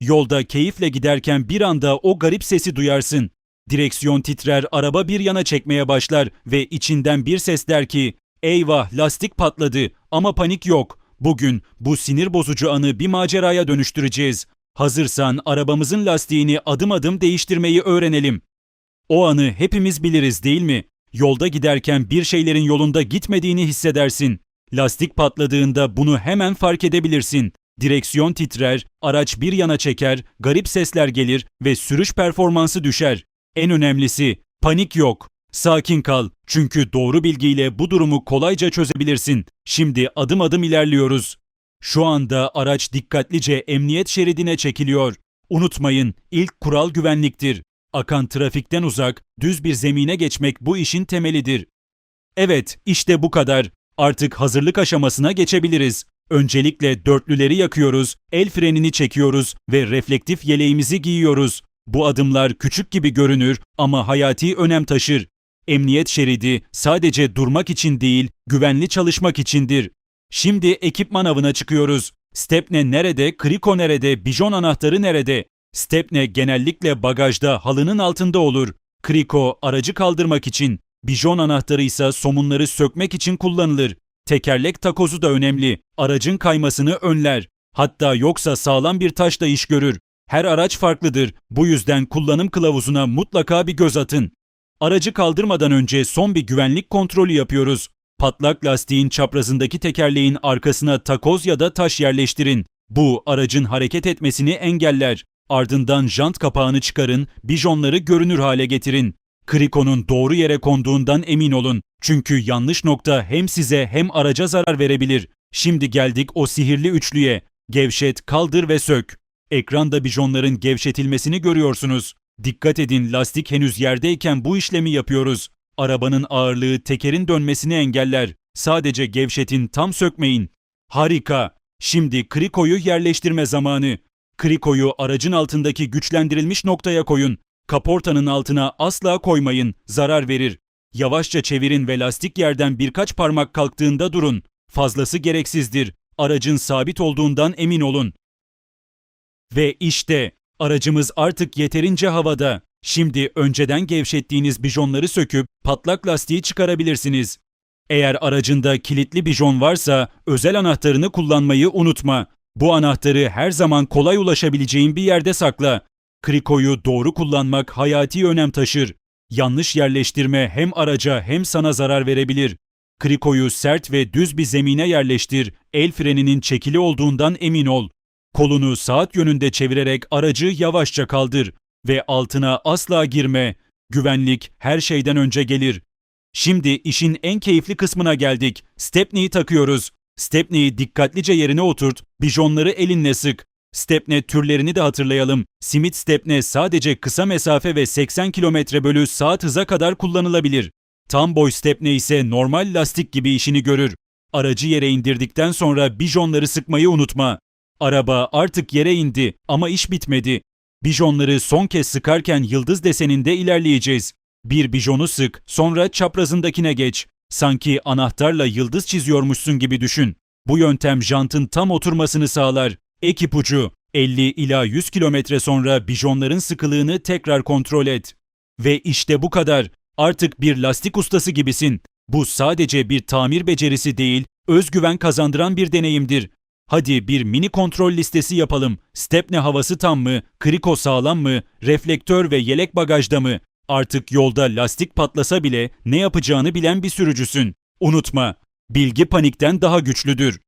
Yolda keyifle giderken bir anda o garip sesi duyarsın. Direksiyon titrer, araba bir yana çekmeye başlar ve içinden bir ses der ki Eyvah lastik patladı ama panik yok. Bugün bu sinir bozucu anı bir maceraya dönüştüreceğiz. Hazırsan arabamızın lastiğini adım adım değiştirmeyi öğrenelim. O anı hepimiz biliriz değil mi? Yolda giderken bir şeylerin yolunda gitmediğini hissedersin. Lastik patladığında bunu hemen fark edebilirsin. Direksiyon titrer, araç bir yana çeker, garip sesler gelir ve sürüş performansı düşer. En önemlisi panik yok. Sakin kal çünkü doğru bilgiyle bu durumu kolayca çözebilirsin. Şimdi adım adım ilerliyoruz. Şu anda araç dikkatlice emniyet şeridine çekiliyor. Unutmayın, ilk kural güvenliktir. Akan trafikten uzak, düz bir zemine geçmek bu işin temelidir. Evet, işte bu kadar. Artık hazırlık aşamasına geçebiliriz. Öncelikle dörtlüleri yakıyoruz, el frenini çekiyoruz ve reflektif yeleğimizi giyiyoruz. Bu adımlar küçük gibi görünür ama hayati önem taşır. Emniyet şeridi sadece durmak için değil, güvenli çalışmak içindir. Şimdi ekipman avına çıkıyoruz. Stepne nerede, kriko nerede, bijon anahtarı nerede? Stepne genellikle bagajda halının altında olur. Kriko aracı kaldırmak için, bijon anahtarı ise somunları sökmek için kullanılır. Tekerlek takozu da önemli. Aracın kaymasını önler. Hatta yoksa sağlam bir taş da iş görür. Her araç farklıdır. Bu yüzden kullanım kılavuzuna mutlaka bir göz atın. Aracı kaldırmadan önce son bir güvenlik kontrolü yapıyoruz. Patlak lastiğin çaprazındaki tekerleğin arkasına takoz ya da taş yerleştirin. Bu aracın hareket etmesini engeller. Ardından jant kapağını çıkarın, bijonları görünür hale getirin. Krikonun doğru yere konduğundan emin olun. Çünkü yanlış nokta hem size hem araca zarar verebilir. Şimdi geldik o sihirli üçlüye. Gevşet, kaldır ve sök. Ekranda bijonların gevşetilmesini görüyorsunuz. Dikkat edin lastik henüz yerdeyken bu işlemi yapıyoruz. Arabanın ağırlığı tekerin dönmesini engeller. Sadece gevşetin tam sökmeyin. Harika. Şimdi krikoyu yerleştirme zamanı. Krikoyu aracın altındaki güçlendirilmiş noktaya koyun. Kaportanın altına asla koymayın, zarar verir. Yavaşça çevirin ve lastik yerden birkaç parmak kalktığında durun. Fazlası gereksizdir. Aracın sabit olduğundan emin olun. Ve işte aracımız artık yeterince havada. Şimdi önceden gevşettiğiniz bijonları söküp patlak lastiği çıkarabilirsiniz. Eğer aracında kilitli bijon varsa özel anahtarını kullanmayı unutma. Bu anahtarı her zaman kolay ulaşabileceğin bir yerde sakla. Krikoyu doğru kullanmak hayati önem taşır. Yanlış yerleştirme hem araca hem sana zarar verebilir. Krikoyu sert ve düz bir zemine yerleştir. El freninin çekili olduğundan emin ol. Kolunu saat yönünde çevirerek aracı yavaşça kaldır ve altına asla girme. Güvenlik her şeyden önce gelir. Şimdi işin en keyifli kısmına geldik. Stepney'i takıyoruz. Stepney'i dikkatlice yerine oturt, bijonları elinle sık. Stepne türlerini de hatırlayalım. Simit stepne sadece kısa mesafe ve 80 km bölü saat hıza kadar kullanılabilir. Tam boy stepne ise normal lastik gibi işini görür. Aracı yere indirdikten sonra bijonları sıkmayı unutma. Araba artık yere indi ama iş bitmedi. Bijonları son kez sıkarken yıldız deseninde ilerleyeceğiz. Bir bijonu sık, sonra çaprazındakine geç. Sanki anahtarla yıldız çiziyormuşsun gibi düşün. Bu yöntem jantın tam oturmasını sağlar. Ek ipucu 50 ila 100 kilometre sonra bijonların sıkılığını tekrar kontrol et. Ve işte bu kadar. Artık bir lastik ustası gibisin. Bu sadece bir tamir becerisi değil, özgüven kazandıran bir deneyimdir. Hadi bir mini kontrol listesi yapalım. Stepne havası tam mı? Kriko sağlam mı? Reflektör ve yelek bagajda mı? Artık yolda lastik patlasa bile ne yapacağını bilen bir sürücüsün. Unutma, bilgi panikten daha güçlüdür.